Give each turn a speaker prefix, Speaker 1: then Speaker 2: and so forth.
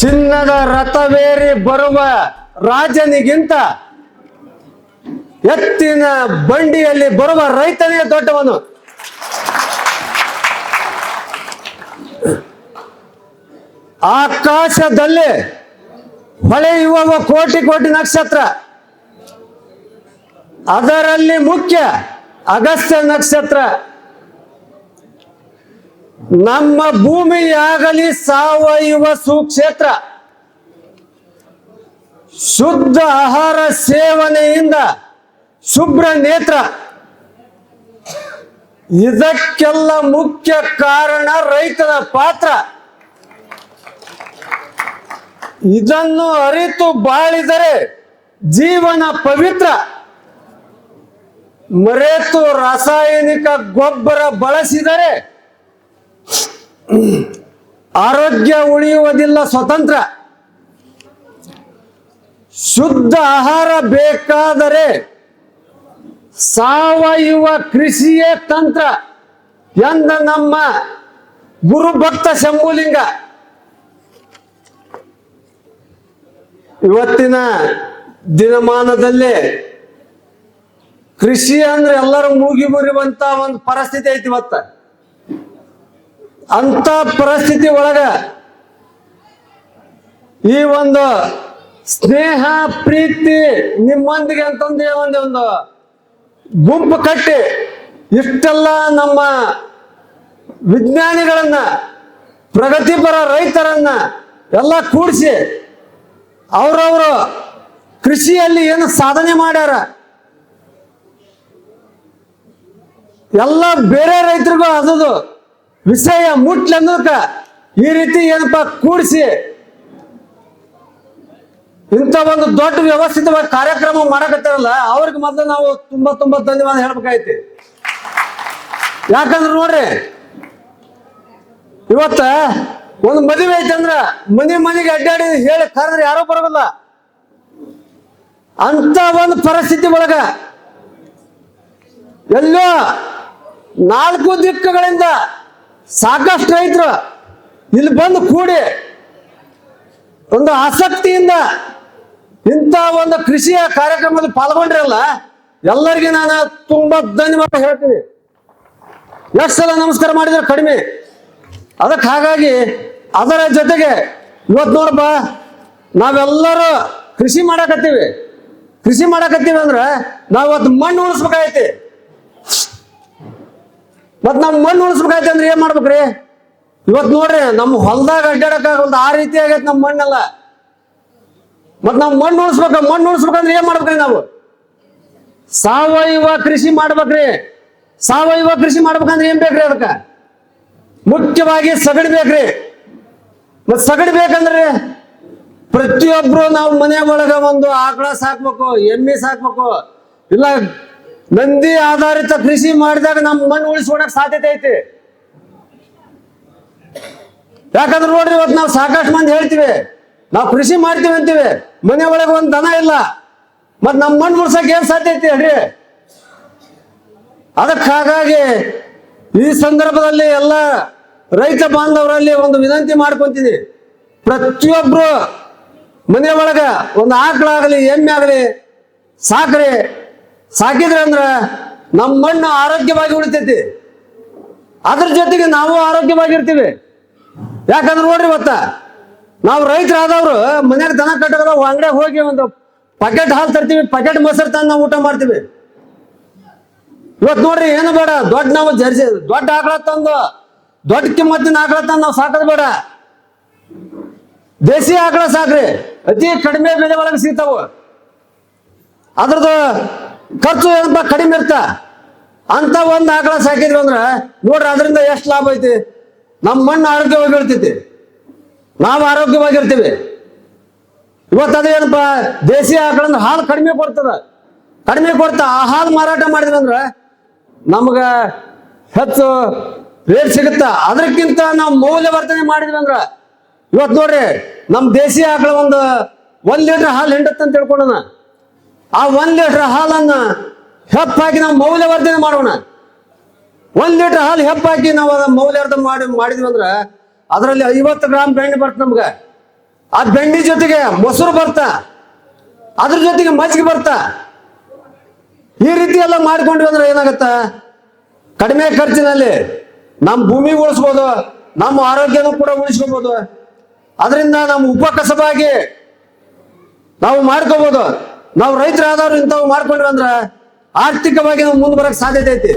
Speaker 1: ಚಿನ್ನದ ರಥವೇರಿ ಬರುವ ರಾಜನಿಗಿಂತ ಎತ್ತಿನ ಬಂಡಿಯಲ್ಲಿ ಬರುವ ರೈತನೇ ದೊಡ್ಡವನು. ಆಕಾಶದಲ್ಲಿ ಹೊಳೆಯುವ ಕೋಟಿ ಕೋಟಿ ನಕ್ಷತ್ರ. ಅದರಲ್ಲಿ ಮುಖ್ಯ ಅಗಸ್ತ್ಯ ನಕ್ಷತ್ರ. ನಮ್ಮ ಭೂಮಿಯಾಗಲಿ ಸಾವಯವ ಸುಕ್ಷೇತ್ರ. ಶುದ್ಧ ಆಹಾರ ಸೇವನೆಯಿಂದ ಶುಭ್ರ ನೇತ್ರ. ಇದಕ್ಕೆಲ್ಲ ಮುಖ್ಯ ಕಾರಣ ರೈತನ ಪಾತ್ರ. ಇದನ್ನು ಅರಿತು ಬಾಳಿದರೆ ಜೀವನ ಪವಿತ್ರ. ಮರೆತು ರಾಸಾಯನಿಕ ಗೊಬ್ಬರ ಬಳಸಿದರೆ ಆರೋಗ್ಯ ಉಳಿಯುವುದಿಲ್ಲ ಸ್ವತಂತ್ರ. ಶುದ್ಧ ಆಹಾರ ಬೇಕಾದರೆ ಸಾವಯವ ಕೃಷಿಯೇ ತಂತ್ರ ಎಂದ ನಮ್ಮ ಗುರು ಭಕ್ತ ಶಂಭುಲಿಂಗ. ಇವತ್ತಿನ ದಿನಮಾನದಲ್ಲಿ ಕೃಷಿ ಅಂದ್ರೆ ಎಲ್ಲರೂ ಮೂಗಿ ಮುರಿಯುವಂತ ಒಂದು ಪರಿಸ್ಥಿತಿ ಐತಿ ಇವತ್ತ. ಅಂತ ಪರಿಸ್ಥಿತಿ ಒಳಗ ಈ ಒಂದು ಸ್ನೇಹ, ಪ್ರೀತಿ ನಿಮ್ಮೊಂದಿಗೆ ಅಂತಂದು ಒಂದು ಒಂದು ಗುಂಪು ಕಟ್ಟಿ ಇಷ್ಟೆಲ್ಲ ನಮ್ಮ ವಿಜ್ಞಾನಿಗಳನ್ನ, ಪ್ರಗತಿಪರ ರೈತರನ್ನ ಎಲ್ಲ ಕೂಡಿಸಿ ಅವರವರು ಕೃಷಿಯಲ್ಲಿ ಏನು ಸಾಧನೆ ಮಾಡ್ಯಾರ. ಎಲ್ಲ ಬೇರೆ ರೈತರಿಗೂ ಅದದು ವಿಷಯ ಮುಟ್ಲಿ ಅನ್ನೋದಕ್ಕ ಈ ರೀತಿ ಏನಪ್ಪ ಕೂಡಿಸಿ ಇಂಥ ಒಂದು ದೊಡ್ಡ ವ್ಯವಸ್ಥಿತವಾಗಿ ಕಾರ್ಯಕ್ರಮ ಮಾಡಕತ್ತಾರಲ್ಲ, ಅವ್ರಿಗೆ ಮೊದಲು ನಾವು ತುಂಬಾ ತುಂಬಾ ಧನ್ಯವಾದ ಹೇಳ್ಬೇಕಾಯ್ತಿ. ಯಾಕಂದ್ರೆ ನೋಡ್ರಿ, ಇವತ್ತ ಒಂದು ಮದುವೆ ಐತಂದ್ರ ಮನೆ ಮನೆಗೆ ಅಡ್ಡಾಡಿ ಹೇಳಿ ಕರೆದ್ರೆ ಯಾರೋ ಬರೋಲ್ಲ ಅಂತ ಒಂದು ಪರಿಸ್ಥಿತಿ ಒಳಗ ಎಲ್ಲೋ ನಾಲ್ಕು ದಿಕ್ಕುಗಳಿಂದ ಸಾಕಷ್ಟು ರೈತರು ಇಲ್ಲಿ ಬಂದು ಕೂಡಿ ಒಂದು ಆಸಕ್ತಿಯಿಂದ ಇಂಥ ಒಂದು ಕೃಷಿಯ ಕಾರ್ಯಕ್ರಮದಲ್ಲಿ ಪಾಲ್ಗೊಂಡ್ರಲ್ಲ, ಎಲ್ಲರಿಗೂ ನಾನು ತುಂಬಾ ಧನ್ಯವಾದ ಹೇಳ್ತೀನಿ. ಎಷ್ಟು ಸಲ ನಮಸ್ಕಾರ ಮಾಡಿದ್ರೆ ಕಡಿಮೆ. ಅದಕ್ಕೆ ಹಾಗಾಗಿ ಅದರ ಜೊತೆಗೆ ಇವತ್ತು ನೋಡಪ್ಪ, ನಾವೆಲ್ಲರೂ ಕೃಷಿ ಮಾಡಕತ್ತೀವಿ. ಕೃಷಿ ಮಾಡಕತ್ತೀವಿ ಅಂದ್ರೆ ನಾವು ಇವತ್ತು ಮಣ್ಣು ಉಳಿಸ್ಬೇಕಾಗೈತಿ ಮತ್ ನಾವು ಮಣ್ಣು ಉಳಿಸ್ಬೇಕಾಯ್ತು ಅಂದ್ರೆ ಏನ್ ಮಾಡ್ಬೇಕ್ರಿ? ಇವತ್ ನೋಡ್ರಿ ನಮ್ಮ ಹೊಲದಾಗ ಒಂದು ಆ ರೀತಿ ಆಗೈತೆ ನಮ್ಮ ಮಣ್ಣೆಲ್ಲ. ಮತ್ ನಾವು ಮಣ್ಣು ಉಳಿಸ್ಬೇಕು, ಮಣ್ಣು ಉಳಿಸ್ಬೇಕಂದ್ರೆ ಏನ್ ಮಾಡ್ಬೇಕ್ರಿ ನಾವು? ಸಾವಯವ ಕೃಷಿ ಮಾಡ್ಬೇಕ್ರಿ. ಸಾವಯವ ಕೃಷಿ ಮಾಡ್ಬೇಕಂದ್ರೆ ಏನ್ ಬೇಕ್ರಿ ಅದಕ್ಕ? ಮುಖ್ಯವಾಗಿ ಸಗಣಿ ಬೇಕ್ರಿ. ಮತ್ ಸಗಣಿ ಬೇಕಂದ್ರೆ ಪ್ರತಿಯೊಬ್ರು ನಾವು ಮನೆ ಒಳಗ ಒಂದು ಆಕಳ ಸಾಕ್ಬೇಕು, ಎಮ್ಮೆ ಸಾಕ್ಬೇಕು, ಇಲ್ಲ ನಂದಿ ಆಧಾರಿತ ಕೃಷಿ ಮಾಡಿದಾಗ ನಮ್ಮ ಮಣ್ಣು ಉಳಿಸ್ಕೊಳಕ್ ಸಾಧ್ಯತೆ ಐತಿ. ಯಾಕಂದ್ರೆ ನೋಡ್ರಿ ಇವತ್ತು ನಾವು ಸಾಕಷ್ಟು ಮಂದಿ ಹೇಳ್ತೀವಿ, ನಾವು ಕೃಷಿ ಮಾಡ್ತೀವಿ ಅಂತೀವಿ, ಮನೆ ಒಳಗೆ ಒಂದು ದನ ಇಲ್ಲ ಮತ್ ನಮ್ಮ ಮಣ್ಣು ಉಳ್ಸಕ್ ಏನ್ ಸಾಧ್ಯ ಐತಿ ಹೇಳ್ರಿ? ಅದಕ್ಕಾಗಿ ಈ ಸಂದರ್ಭದಲ್ಲಿ ಎಲ್ಲ ರೈತ ಬಾಂಧವರಲ್ಲಿ ಒಂದು ವಿನಂತಿ ಮಾಡ್ಕೊಂತೀನಿ ಪ್ರತಿಯೊಬ್ರು ಮನೆ ಒಳಗ ಒಂದು ಆಕಳಾಗಲಿ ಎಮ್ಮೆ ಆಗಲಿ, ಸಾಕ್ರಿ ಸಾಕಿದ್ರೆ ಅಂದ್ರ ನಮ್ಮ ಮಣ್ಣು ಆರೋಗ್ಯವಾಗಿ ಉಳಿತೈತಿ. ಅದ್ರ ಜೊತೆಗೆ ನಾವು ಆರೋಗ್ಯವಾಗಿರ್ತೀವಿ. ಯಾಕಂದ್ರೆ ನೋಡ್ರಿ ಇವತ್ತ ನಾವು ರೈತರಾದವ್ರು ಮನ್ಯಾಗ ದನ ಕಟ್ಟೋದ ಅಂಗಡಿಯಾಗ ಹೋಗಿ ಒಂದು ಪಕೆಟ್ ಹಾಲು ತರ್ತೀವಿ ಪಕೆಟ್ ಮೊಸರು ತಂದು ನಾವು ಊಟ ಮಾಡ್ತೀವಿ. ಇವತ್ತು ನೋಡ್ರಿ ಏನು ಬೇಡ, ದೊಡ್ಡ ನಾವು ಜರ್ಸಿ ದೊಡ್ಡ ಆಕಳ ತಂದು, ದೊಡ್ಡ ಕಿಮ್ಮತ್ತಿನ ಆಕಳ ತಂದು ನಾವು ಸಾಕೋದು ಬೇಡ. ದೇಸಿ ಆಕಳ ಸಾಕ್ರಿ, ಅತಿ ಕಡಿಮೆ ಬೆಲೆ ಒಳಗೆ ಸಿಗ್ತಾವ. ಅದ್ರದ್ದು ಖರ್ಚು ಏನಪ್ಪ ಕಡಿಮೆ ಇರ್ತ. ಅಂತ ಒಂದು ಆಕಳ ಸಾಕಿದ್ವಿ ಅಂದ್ರೆ ನೋಡ್ರಿ ಅದರಿಂದ ಎಷ್ಟು ಲಾಭ ಐತಿ? ನಮ್ಮ ಮಣ್ಣು ಆರೋಗ್ಯವಾಗಿ ಇರ್ತೈತಿ ನಾವು ಆರೋಗ್ಯವಾಗಿರ್ತೀವಿ ಇವತ್ತು ಅದೇನಪ್ಪ ದೇಸಿ ಆಕಳಂದ್ರೆ ಹಾಲು ಕಡಿಮೆ ಕೊಡ್ತದ. ಕಡಿಮೆ ಕೊಡ್ತಾ, ಆ ಹಾಲು ಮಾರಾಟ ಮಾಡಿದ್ವಿ ಅಂದ್ರೆ ನಮ್ಗ ಹೆಚ್ಚು ರೇಟ್ ಸಿಗುತ್ತ. ಅದಕ್ಕಿಂತ ನಾವು ಮೌಲ್ಯವರ್ಧನೆ ಮಾಡಿದ್ವಿ ಅಂದ್ರೆ ಇವತ್ತು ನೋಡ್ರಿ ನಮ್ಮ ದೇಸಿ ಆಕಳ ಒಂದು ಒಂದು ಲೀಟರ್ ಹಾಲು ಹಿಂಡತ್ತಂತ ತಿಳ್ಕೊಳ್ಳೋಣ. ಆ ಒಂದ್ ಲೀಟರ್ ಹಾಲನ್ನ ಹೆಪ್ಪಾಕಿ ನಾವು ಮೌಲ್ಯವರ್ಧನೆ ಮಾಡೋಣ. ಒಂದ್ ಲೀಟರ್ ಹಾಲು ಹೆಪ್ಪಾಕಿ ನಾವು ಅದನ್ನ ಮೌಲ್ಯವರ್ಧನೆ ಮಾಡಿ, ಮಾಡಿದ್ವಿ ಅಂದ್ರೆ ಅದರಲ್ಲಿ ಐವತ್ತು ಗ್ರಾಮ್ ಬೆಣ್ಣೆ ಬರ್ತ ನಮ್ಗೆ. ಆ ಬೆಣ್ಣೆ ಜೊತೆಗೆ ಮೊಸರು ಬರ್ತ, ಅದ್ರ ಜೊತೆಗೆ ಮಜ್ಜಿಗೆ ಬರ್ತ. ಈ ರೀತಿ ಎಲ್ಲ ಮಾಡ್ಕೊಂಡ್ವಿ ಅಂದ್ರೆ ಏನಾಗತ್ತ? ಕಡಿಮೆ ಖರ್ಚಿನಲ್ಲಿ ನಮ್ಮ ಭೂಮಿ ಉಳಿಸ್ಬೋದು, ನಮ್ಮ ಆರೋಗ್ಯನೂ ಕೂಡ ಉಳಿಸ್ಕೋಬಹುದು ಅದರಿಂದ ನಮ್ಮ ಉಪಕಸಬಾಗಿ ನಾವು ಮಾಡ್ಕೋಬಹುದು ನಾವು ರೈತರಾದವ್ರು ಇಂಥವು ಮಾಡ್ಕೊಂಡ್ವಿ ಅಂದ್ರೆ ಆರ್ಥಿಕವಾಗಿ ನಾವು ಮುಂದೆ ಬರಕ್ ಸಾಧ್ಯತೆ ಐತಿ.